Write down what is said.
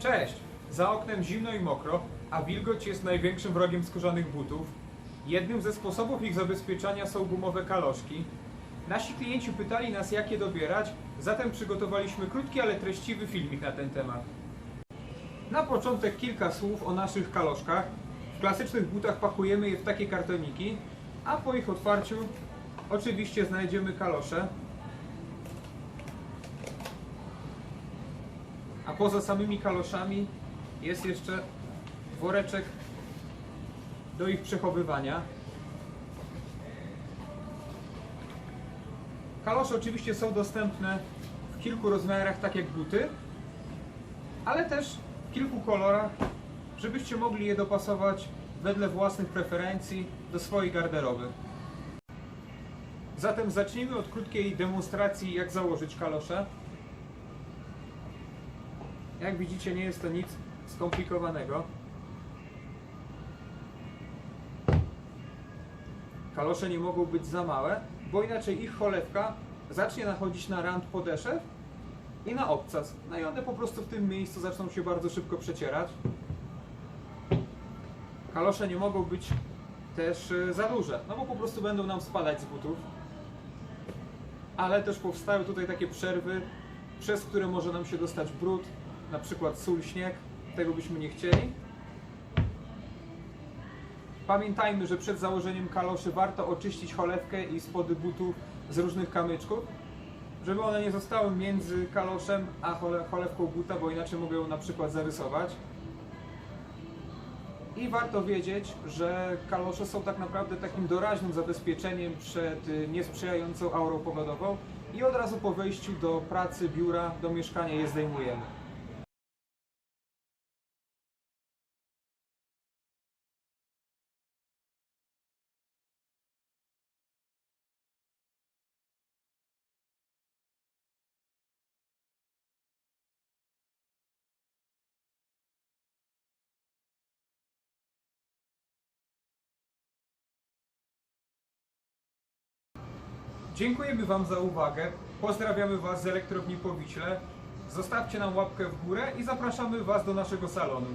Cześć! Za oknem zimno i mokro, a wilgoć jest największym wrogiem skórzanych butów. Jednym ze sposobów ich zabezpieczania są gumowe kaloszki. Nasi klienci pytali nas, jak je dobierać, zatem przygotowaliśmy krótki, ale treściwy filmik na ten temat. Na początek kilka słów o naszych kaloszkach. W klasycznych butach pakujemy je w takie kartoniki, a po ich otwarciu oczywiście znajdziemy kalosze. A poza samymi kaloszami jest jeszcze woreczek do ich przechowywania. Kalosze oczywiście są dostępne w kilku rozmiarach, tak jak buty, ale też w kilku kolorach, żebyście mogli je dopasować wedle własnych preferencji do swojej garderoby. Zatem zacznijmy od krótkiej demonstracji, jak założyć kalosze. Jak widzicie, nie jest to nic skomplikowanego. Kalosze nie mogą być za małe, bo inaczej ich cholewka zacznie nachodzić na rand podeszew i na obcas. No i one po prostu w tym miejscu zaczną się bardzo szybko przecierać. Kalosze nie mogą być też e, za duże, no bo po prostu będą nam spadać z butów. Ale też powstają tutaj takie przerwy, przez które może nam się dostać brud, na przykład sól, śnieg. Tego byśmy nie chcieli. Pamiętajmy, że przed założeniem kaloszy warto oczyścić cholewkę i spody butów z różnych kamyczków, żeby one nie zostały między kaloszem a chole- cholewką buta, bo inaczej mogą ją na przykład zarysować. I warto wiedzieć, że kalosze są tak naprawdę takim doraźnym zabezpieczeniem przed niesprzyjającą aurą pogodową i od razu po wejściu do pracy, biura, do mieszkania je zdejmujemy. Dziękujemy Wam za uwagę. Pozdrawiamy Was z elektrowni Powiśle. Zostawcie nam łapkę w górę i zapraszamy Was do naszego salonu.